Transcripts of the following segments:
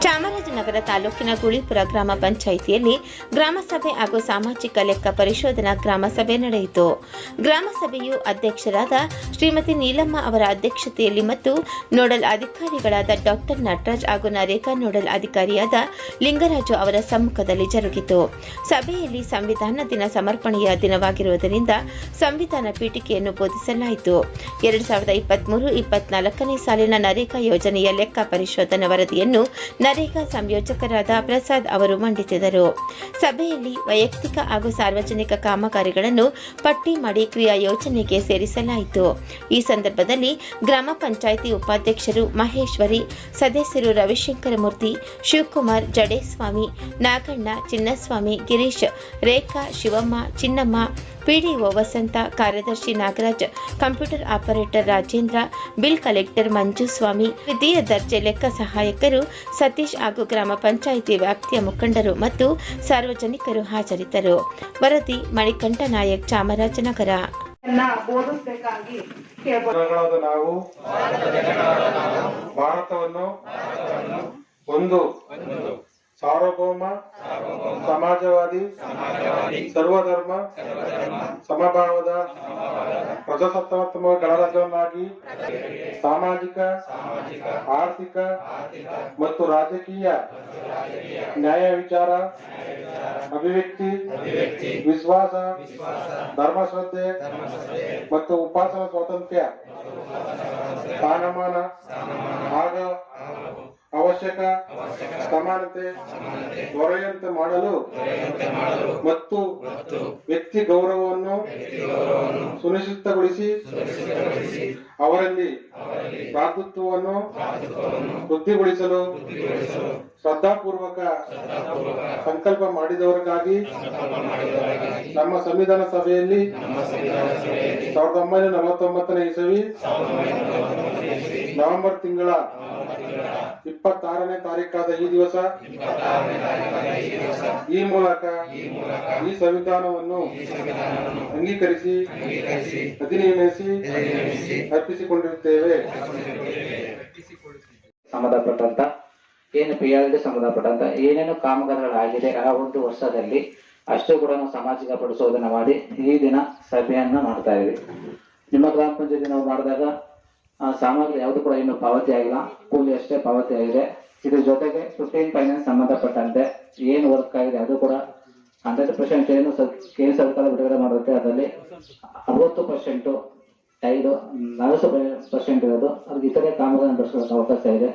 ಚಾಮರಾಜನಗರ ತಾಲೂಕಿನ ಗುಳಿಪುರ ಗ್ರಾಮ ಪಂಚಾಯಿತಿಯಲ್ಲಿ ಗ್ರಾಮಸಭೆ ಹಾಗೂ ಸಾಮಾಜಿಕ ಲೆಕ್ಕ ಪರಿಶೋಧನಾ ಗ್ರಾಮಸಭೆ ನಡೆಯಿತು. ಗ್ರಾಮಸಭೆಯು ಅಧ್ಯಕ್ಷರಾದ ಶ್ರೀಮತಿ ನೀಲಮ್ಮ ಅವರ ಅಧ್ಯಕ್ಷತೆಯಲ್ಲಿ ಮತ್ತು ನೋಡಲ್ ಅಧಿಕಾರಿಗಳಾದ ಡಾಕ್ಟರ್ ನಟರಾಜ್ ಹಾಗೂ ನರೇಗಾ ನೋಡಲ್ ಅಧಿಕಾರಿಯಾದ ಲಿಂಗರಾಜು ಅವರ ಸಮ್ಮುಖದಲ್ಲಿ ಜರುಗಿತು. ಸಭೆಯಲ್ಲಿ ಸಂವಿಧಾನ ದಿನ ಸಮರ್ಪಣೆಯ ದಿನವಾಗಿರುವುದರಿಂದ ಸಂವಿಧಾನ ಪೀಠಿಕೆಯನ್ನು ಬೋಧಿಸಲಾಯಿತು. ಎರಡು ಸಾವಿರದ ಇಪ್ಪತ್ನಾಲ್ಕನೇ ಸಾಲಿನ ನರೇಗಾ ಯೋಜನೆಯ ಲೆಕ್ಕ ಪರಿಶೋಧನಾ ವರದಿಯನ್ನು ನರೇಗಾ ಸಂಯೋಜಕರಾದ ಪ್ರಸಾದ್ ಅವರು ಮಂಡಿಸಿದರು. ಸಭೆಯಲ್ಲಿ ವೈಯಕ್ತಿಕ ಹಾಗೂ ಸಾರ್ವಜನಿಕ ಕಾಮಗಾರಿಗಳನ್ನು ಪಟ್ಟಿ ಮಾಡಿ ಕ್ರಿಯಾ ಯೋಜನೆಗೆ ಸೇರಿಸಲಾಯಿತು. ಈ ಸಂದರ್ಭದಲ್ಲಿ ಗ್ರಾಮ ಪಂಚಾಯಿತಿ ಉಪಾಧ್ಯಕ್ಷರು ಮಹೇಶ್ವರಿ, ಸದಸ್ಯರು ರವಿಶಂಕರ ಮೂರ್ತಿ, ಶಿವಕುಮಾರ್ ಜಡೇಸ್ವಾಮಿ, ನಾಗಣ್ಣ ಚಿನ್ನಸ್ವಾಮಿ, ಗಿರೀಶ್, ರೇಖಾ ಶಿವಮ್ಮ, ಚಿನ್ನಮ್ಮ, ಪಿಡಿಒ ವಸಂತ, ಕಾರ್ಯದರ್ಶಿ Nagaraj, computer operator Rajendra, bill collector Manjuswamy ದ್ವಿತೀಯ ದರ್ಜೆ ಲೆಕ್ಕ ಸಹಾಯಕರು ಸತೀಶ್ ಹಾಗೂ ಗ್ರಾಮ ಪಂಚಾಯಿತಿ ವ್ಯಾಪ್ತಿಯ ಮುಖಂಡರು ಮತ್ತು ಸಾರ್ವಜನಿಕರು ಹಾಜರಿದ್ದರು. ವರದಿ ಮಣಿಕಂಠ ನಾಯಕ್ ಚಾಮರಾಜನಗರ. ಬೋಧಿಸಬೇಕಾಗಿ ನಾವು ಭಾರತವನ್ನು ಒಂದು ಸಾರ್ವಭೌಮ ಸಮಾಜವಾದಿ ಸರ್ವಧರ್ಮ ಸಮಭಾವದ ಪ್ರಜಾಸತ್ತಾತ್ಮಕ ಗಣರಾಜ್ಯವನ್ನಾಗಿ ಸಾಮಾಜಿಕ ಆರ್ಥಿಕ ಮತ್ತು ರಾಜಕೀಯ ನ್ಯಾಯ ವಿಚಾರ ಅಭಿವ್ಯಕ್ತಿ ವಿಶ್ವಾಸ ಧರ್ಮಶ್ರದ್ಧೆ ಮತ್ತು ಉಪಾಸನ ಸ್ವಾತಂತ್ರ್ಯ. ಸ್ಥಾನಮಾನ. ಹಾಗೂ ಅವಶ್ಯಕ ಸಮಾನತೆ ದೊರೆಯಂತೆ ಮಾಡಲು ಮತ್ತು ವ್ಯಕ್ತಿ ಗೌರವವನ್ನು ಸುನಿಶ್ಚಿತಗೊಳಿಸಿ ಅವರಲ್ಲಿ ಪ್ರಾತೃತ್ವವನ್ನು ವೃದ್ಧಿಗೊಳಿಸಲು ಶ್ರದ್ಧಾಪೂರ್ವಕ ಸಂಕಲ್ಪ ಮಾಡಿದವರಿಗಾಗಿ ನಮ್ಮ ಸಂವಿಧಾನ ಸಭೆಯಲ್ಲಿ ಸಾವಿರದ ಒಂಬೈನೂರ ನಲವತ್ತೊಂಬತ್ತನೇ ಇಸವಿ ನವೆಂಬರ್ ತಿಂಗಳ ಇಪ್ಪತ್ತಾರನೇ ತಾರೀಕಾದ ಈ ದಿವಸ? ಈ ಮೂಲಕ ಈ ಸಂವಿಧಾನವನ್ನು ಅಂಗೀಕರಿಸಿ, ಅಧಿನಿಯಮಿಸಿ, ಅರ್ಪಿಸಿಕೊಂಡಿರುತ್ತೇವೆ. ಸಂಬಂಧಪಟ್ಟಂತ ಏನು ಪಿ ಎಲ್ ಡಿ ಸಂಬಂಧಪಟ್ಟಂತ ಏನೇನು ಕಾಮಗಾರಿಗಳಾಗಿದೆ ಆ ಒಂದು ವರ್ಷದಲ್ಲಿ ಅಷ್ಟು ಕೂಡ ನಾವು ಸಾಮಾಜಿಕ ಪಡಿಸೋದನ್ನ ಮಾಡಿ ಈ ದಿನ ಸಭೆಯನ್ನ ಮಾಡ್ತಾ ಇದ್ವಿ. ನಿಮ್ಮ ಗ್ರಾಮ ಪಂಚಾಯತಿ ನಾವು ಮಾಡಿದಾಗ ಸಾಮಗ್ರಿ ಯಾವುದು ಕೂಡ ಇನ್ನು ಪಾವತಿ ಆಗಿಲ್ಲ. ಕೂಲಿ ಅಷ್ಟೇ ಪಾವತಿ ಆಗಿದೆ. ಇದ್ರ ಜೊತೆಗೆ ಫಿಫ್ಟೀನ್ ಫೈನಾನ್ಸ್ ಸಂಬಂಧಪಟ್ಟಂತೆ ಏನು ವರ್ಕ್ ಆಗಿದೆ ಅದು ಕೂಡ ಹಂಡ್ರೆಡ್ ಪರ್ಸೆಂಟ್ ಏನು ಕೇಂದ್ರ ಸರ್ಕಾರ ಬಿಡುಗಡೆ ಮಾಡುತ್ತೆ. ಅದರಲ್ಲಿ ಅರವತ್ತು ಪರ್ಸೆಂಟು ಐದು, ನಲವತ್ತು ಪರ್ಸೆಂಟ್ ಇರೋದು. ಅದಕ್ಕೆ ಇತರೆ ಕಾಮಗಾರಿ ನಡೆಸೋಕೆ ಅವಕಾಶ ಇದೆ.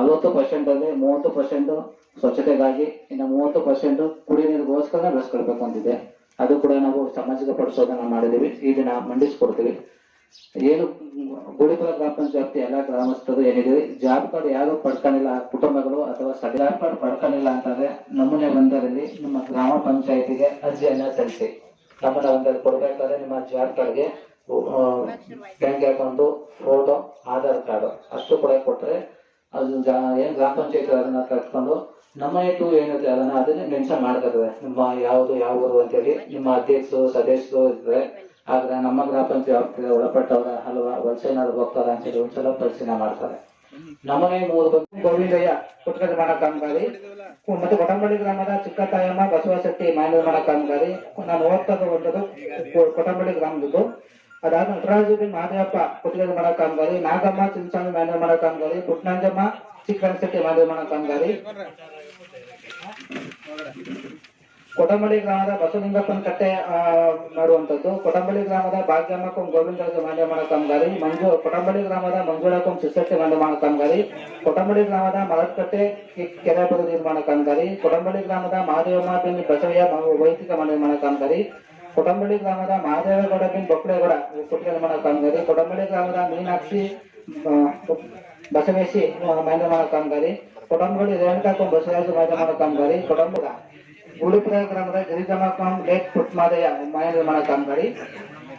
ಅರವತ್ತು ಪರ್ಸೆಂಟ್ ಅಲ್ಲಿ ಮೂವತ್ತು ಪರ್ಸೆಂಟ್ ಸ್ವಚ್ಛತೆಗಾಗಿ ಇನ್ನು ಮೂವತ್ತು ಪರ್ಸೆಂಟ್ ಕುಡಿಯ ನೀರಿಗೋಸ್ಕರ ಬೆಳೆಸ್ಕೊಳ್ಬೇಕು ಅಂತಿದೆ. ಅದು ಕೂಡ ನಾವು ಸಾಮಾಜಿಕ ಪರಿಶೋಧನೆ ಮಾಡಿದೀವಿ ಈ ದಿನ ಮಂಡಿಸ್ಕೊಡ್ತೀವಿ. ಏನು ಗುಡಿಪುರ ಗ್ರಾಮ ಪಂಚಾಯತಿ ಎಲ್ಲ ಗ್ರಾಮಸ್ಥರು ಏನಿದೆ ಜಾಬ್ ಕಾರ್ಡ್ ಯಾರು ಪಡ್ಕೊಂಡಿಲ್ಲ, ಕುಟುಂಬಗಳು ಅಥವಾ ಜಾಬ್ ಕಾರ್ಡ್ ಪಡ್ಕೊಂಡಿಲ್ಲ ಅಂತಂದ್ರೆ ನಮೂನೆ ಬಂದರಲ್ಲಿ ನಿಮ್ಮ ಗ್ರಾಮ ಪಂಚಾಯತಿಗೆ ಅರ್ಜಿಯನ್ನ ಸಲ್ಲಿಸಿ. ನಮೂನೆ ಒಂದರಲ್ಲಿ ಕೊಡ್ಬೇಕಾದ್ರೆ ನಿಮ್ಮ ಜಾಬ್ ಕಾರ್ಡ್ಗೆ bank account photo Aadhaar card ಅಷ್ಟು ಕೂಡ ಕೊಟ್ರೆ ಅದು ಏನ್ ಗ್ರಾಮ ಪಂಚಾಯತ್ ಅದನ್ನ ಕಟ್ಕೊಂಡು ನಮ್ಮ ಟು ಏನಿದೆ ಅದನ್ನ ಅದನ್ನ ಮೆನ್ಷನ್ ಮಾಡ್ತಾರೆ. ನಿಮ್ಮ ಯಾವುದು, ಯಾವ ಊರು ಅಂತೇಳಿ ನಿಮ್ಮ ಅಧ್ಯಕ್ಷರು, ಸದಸ್ಯರು ಇದ್ರೆ ಆದ್ರೆ ನಮ್ಮ ಗ್ರಾಮ ಪಂಚಾಯತ್ ಒಳಪಟ್ಟವರ ಹಲವ ವಲಸೆನಾದ್ರು ಹೋಗ್ತಾರ ಅಂತ ಹೇಳಿ ಒಂದ್ಸಲ ಪರಿಶೀಲನೆ ಮಾಡ್ತಾರೆ. ನಮ್ಮನೆ ಮೂರು ಬಗ್ಗೆ ಗೋವಿಂದಯ್ಯ ಪುಸ್ತಕ ನಿರ್ಮಾಣ ಕಾಮಗಾರಿ ಮತ್ತೆ ಕೊಟಂಬಳ್ಳಿ ಗ್ರಾಮದ ಚಿಕ್ಕತಾಯಮ್ಮ ಬಸವಶಕ್ತಿ ಮನೆ ಮಾಡಕ ಕಾಮಗಾರಿ, ನಾನು ಓದ್ತಾ ಕೊ- ಕೊಟಂಬಳ್ಳಿ ಗ್ರಾಮದ್ದು. ಅದಾದ ನಟರಾಜಿ ಮಾದೇವಪ್ಪ ಪುಸ್ತಕ ನಿರ್ಮಾಣ ಕಾಮಗಾರಿ, ನಾಗಮ್ಮ ಚಿಂಚಾಮಿ ಮನೆ ನಿರ್ಮಾಣ ಕಾಮಗಾರಿ, ಪುಟ್ನಂಜಮ್ಮ ಚಿಕ್ಕನಶೆಟ್ಟಿ ಮನೆ ನಿರ್ಮಾಣ ಕಾಮಗಾರಿ. ಕೊಟಂಬಳಿ ಗ್ರಾಮದ ಬಸವಲಿಂಗಪ್ಪನ ಕಟ್ಟೆ ಆ, ಮಾಡುವಂತದ್ದು ಕೊಟಂಬಳಿ ಗ್ರಾಮದ ಭಾಗ್ಯಮ್ಮ ಕೊಂಗ್ ಗೋವಿಂದರಾಜ ಮಾನ್ಯಮಾನ ಕಾಮಗಾರಿ ಮಂಜು ಕೊಟಂಬಳಿ ಗ್ರಾಮದ ಮಂಜುಳಾ ಕೊಂಗ್ ಸಿಸಟ್ಟಿ ಮಾನ್ಯಮಾನ ಕಾಮಗಾರಿ ಕೊಟಂಬಳಿ ಗ್ರಾಮದ ಮರಕಟ್ಟೆ ಕೆ- ಕೆರೆ ಬದು ನಿರ್ಮಾಣ ಕಾಮಗಾರಿ ಕೊಟಂಬಳಿ ಗ್ರಾಮದ ಮಹಾದೇವಮ್ಮ ಬಿನ್ ಬಸವಯ್ಯ ಮ- ವೈದಿಕ ನಿರ್ಮಾಣ ಕಾಮಗಾರಿ ಕೊಟಂಬಳಿ ಗ್ರಾಮದ ಮಹಾದೇವಗೌಡ ಬಿನ್ ಬೊಕ್ಕಳೇಗೌಡ ಕುಟಿಕ ನಿರ್ಮಾಣ ಕಾಮಗಾರಿ ಕೊಟಂಬಳಿ ಗ್ರಾಮದ ಮೀನಾಕ್ಷಿ ಆ, ಬಸವೇಶಿ ನಿರ್ಮಾಣ ಕಾಮಗಾರಿ ಕೊಟಂಬಳಿ ರೇಣುಕಾ ಕೊಂಗ್ ಬಸವರಾಜ ನಿರ್ಮಾಣ ಕಾಮಗಾರಿ ಕೊಟಂಬಳ ಗುಳಿಪುರ ಗ್ರಾಮದ ಕಾಮ್ ಲೇಟ್ ಪುಟ್ಮಾದಯ್ಯ ಮಾಯ ನಿರ್ಮಾಣ ಕಾಮಗಾರಿ.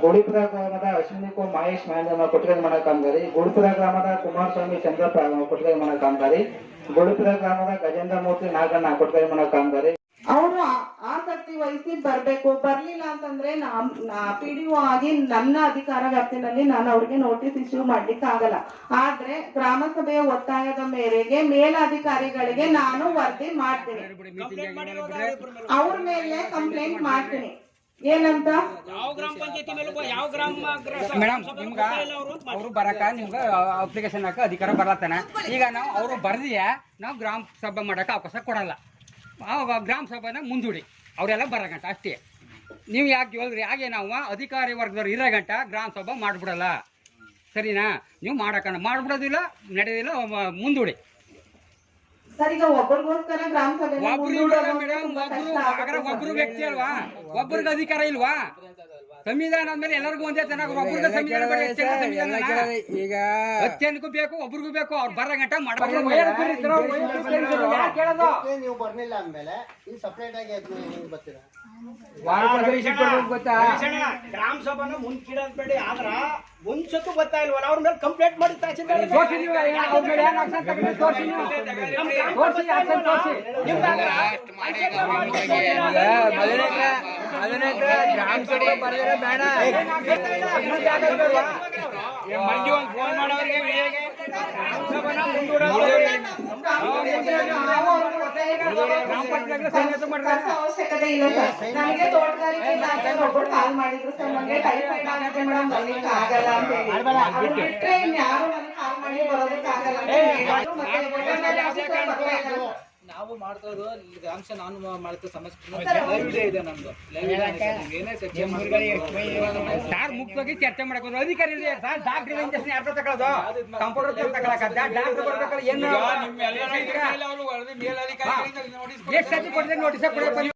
ಗೋಳಿಪುರ ಗ್ರಾಮದ ಅಶ್ವಿನಿ ಕೋ ಮಹೇಶ್ ಮಾಯ ನಿರ್ಮಾಣ ಕೊಟ್ಟಿಗೆ ನಿರ್ಮಾಣ ಕಾಮಗಾರಿ. ಗೋಳಿಪುರ ಗ್ರಾಮದ ಕುಮಾರಸ್ವಾಮಿ ಚಂದ್ರಪ್ಪ ಕೊಟ್ಟಿಗೆ ನಿರ್ಮಾಣ ಕಾಮಗಾರಿ. ಗೋಳಿಪುರ ಗ್ರಾಮದ ಗಜೇಂದ್ರ ಮೂರ್ತಿ ನಾಗಣ್ಣ ಕೊಟ್ಟಿಗೆ ನಿರ್ಮಾಣ ಕಾಮಗಾರಿ. ಮುಂಚೂಣಿ ವಹಿಸಿ ಬರ್ಬೇಕು. ಬರ್ಲಿಲ್ಲ ಅಂತಂದ್ರೆ ನಮ್ ಪಿ ಡಿ ಒ ಆಗಿ ನನ್ನ ಅಧಿಕಾರ ವ್ಯಾಪ್ತಿನಲ್ಲಿ ನಾನು ಅವ್ರಿಗೆ ನೋಟಿಸ್ ಇಶ್ಯೂ ಮಾಡ್ಲಿಕ್ಕೆ ಆಗಲ್ಲ. ಆದ್ರೆ ಗ್ರಾಮ ಸಭೆಯ ಒತ್ತಾಯದ ಮೇರೆಗೆ ಮೇಲಾಧಿಕಾರಿಗಳಿಗೆ ನಾನು ವರದಿ ಮಾಡ್ತೀನಿ. ಅವ್ರ ಮೇಲೆ ಕಂಪ್ಲೇಂಟ್ ಮಾಡ್ತೀನಿ. ಏನಂತ? ಯಾವ ಗ್ರಾಮ ಪಂಚಾಯತಿ ಮೇಲೆ ಯಾವ ಗ್ರಾಮ ಮೇಡಮ್ ನಿಮ್ಗ ಅವ್ರು. ಬರಕ ನಿಮ್ಗ ಅಪ್ಲಿಕೇಶನ್ ಹಾಕ ಅಧಿಕಾರ ಬರತ್ತಾನ ಈಗ ನಾವು ಅವ್ರು ಬರ್ದಿಯ ನಾವು ಗ್ರಾಮ ಸಭೆ ಮಾಡಕ ಅವಕಾಶ ಕೊಡಲ್ಲ. ಅವಾಗ ಗ್ರಾಮ ಸಭೆನ ಮುಂದೂಡಿ. ಅವರೆಲ್ಲ ಬರಗಂಟ ಅಷ್ಟೇ. ನೀವು ಯಾಕೆ ಹೇಳಿದ್ರಿ ಹಾಗೆ ನಾವು ಅಧಿಕಾರಿ ವರ್ಗದವ್ರು ಇರೋ ಗಂಟ ಗ್ರಾಮ ಸಭೆ ಮಾಡಿಬಿಡಲ್ಲ. ಸರಿನಾ? ನೀವು ಮಾಡಕಣ ಮಾಡ್ಬಿಡೋದಿಲ್ಲ ನಡೆಯೋದಿಲ್ಲ ಮುಂದೂಡಿ. ಒಬ್ಬರು ಒಬ್ರು ವ್ಯಕ್ತಿ ಅಲ್ವಾ? ಒಬ್ರಿಗೆ ಅಧಿಕಾರ ಇಲ್ವಾ? ಸಂವಿಧಾನ ಅಂದ್ಮೇಲೆ ಎಲ್ಲರಿಗೂ ಒಂದೇ ಚೆನ್ನಾಗಿ ಒಬ್ರಿಗೆ ಸಂವಿಧಾನ ಬೇಡ, ಎಷ್ಟು ಜನ ಸಂವಿಧಾನ ಈಗ ಅತ್ಯನ್ಗೂ ಜನಕ್ಕೂ ಬೇಕು ಒಬ್ರಿಗೂ ಬೇಕು ಅವ್ರು ಬರ ಗಂಟ ಮಾಡ್ಬೇಕು ಯಾರ್ ಕೇಳೋದು? ನೀವು ಬರ್ಲಿಲ್ಲ ಅಂದ್ಮೇಲೆ ಈ ಸಪ್ರೇಟ್ ಆಗಿ ಅದ್ನ ಹೆಂಗ್ ಬರ್ತೀರಾ ಗೊತ್ತಾ ಗ್ರಾಮ ಸಭಾನ ಮುಂದ್ಕಿಡೋದ್ ಬೇಡಿ ಆದ್ರ ಒಂದ್ ಸತ್ತು ಗೊತ್ತಾ ಇಲ್ವಲ್ಲ ಅವ್ರ ಮೇಲೆ ಕಂಪ್ಲೇಂಟ್ ಮಾಡಿ ತಹಸೀಲ್ದಾರ್ ತೋರ್ಸಿ ನೀವು, ಏನ್ ಅವ್ರ ಮೇಲೆ ಏನ್ action ತಗೊಂಡ್ರಿ? ತೋರ್ಸಿ ನೀವು. ತೋರ್ಸಿ, action ತೋರ್ಸಿ. ಮಂಜು ಒಂದು ಫೋನ್ ಮಾಡೋರಿಗೆ. ಅವಶ್ಯಕತೆ ಇಲ್ಲ ಸರ್. ನನಗೆ ತೋಟಗಾರಿಕೆ ಇಲಾಖೆ ಕಾಲ್ ಮಾಡಿದ್ರು ಸರ್. ನನಗೆ ಟೈಫಾಯ್ಡ್ ಆಗಿದೆ ಮೇಡಮ್. ಬರ್ಲಿಕ್ಕೆ ಆಗಲ್ಲ ಅಂತ ಹೇಳಿ. ಬಿಟ್ರೆ ಇನ್ಯಾರು ನನಗೆ ಕಾಲ್ ಮಾಡಿ ಬರೋದಕ್ಕೆ ಆಗಲ್ಲ ನಾವು ಮಾಡ್ತಾ ಇರೋದು ಅಂಶ ನಾನು ಮಾಡ್ತಾ ಸಮಸ್ಯೆ ಲೈವ್ ಇದೆ ನಮ್ದು. ಲೈವ್ ಇದೆ ಏನೇ ಚರ್ಚೆ ಸಾರ್ ಮುಕ್ತವಾಗಿ ಚರ್ಚೆ ಮಾಡಕ್ ಅಧಿಕಾರಿ ಇದೆ ಸರ್ ಡಾಕ್ಟರ್ ಇಂಜೆಕ್ಷನ್ ಯಾರ್ದು ತಗೊಳ್ಳೋದು ಕಂಪ್ಯೂಟರ್ ತಗೊಳಕ ಡಾಕ್ಟರ್ ಬರ್ಬೇಕಲ್ಲ ಏನು ಎಷ್ಟು ಸತಿ ಕೊಟ್ಟಿದ್ರೆ ನೋಟಿಸ್ ಕೊಡಬೇಕು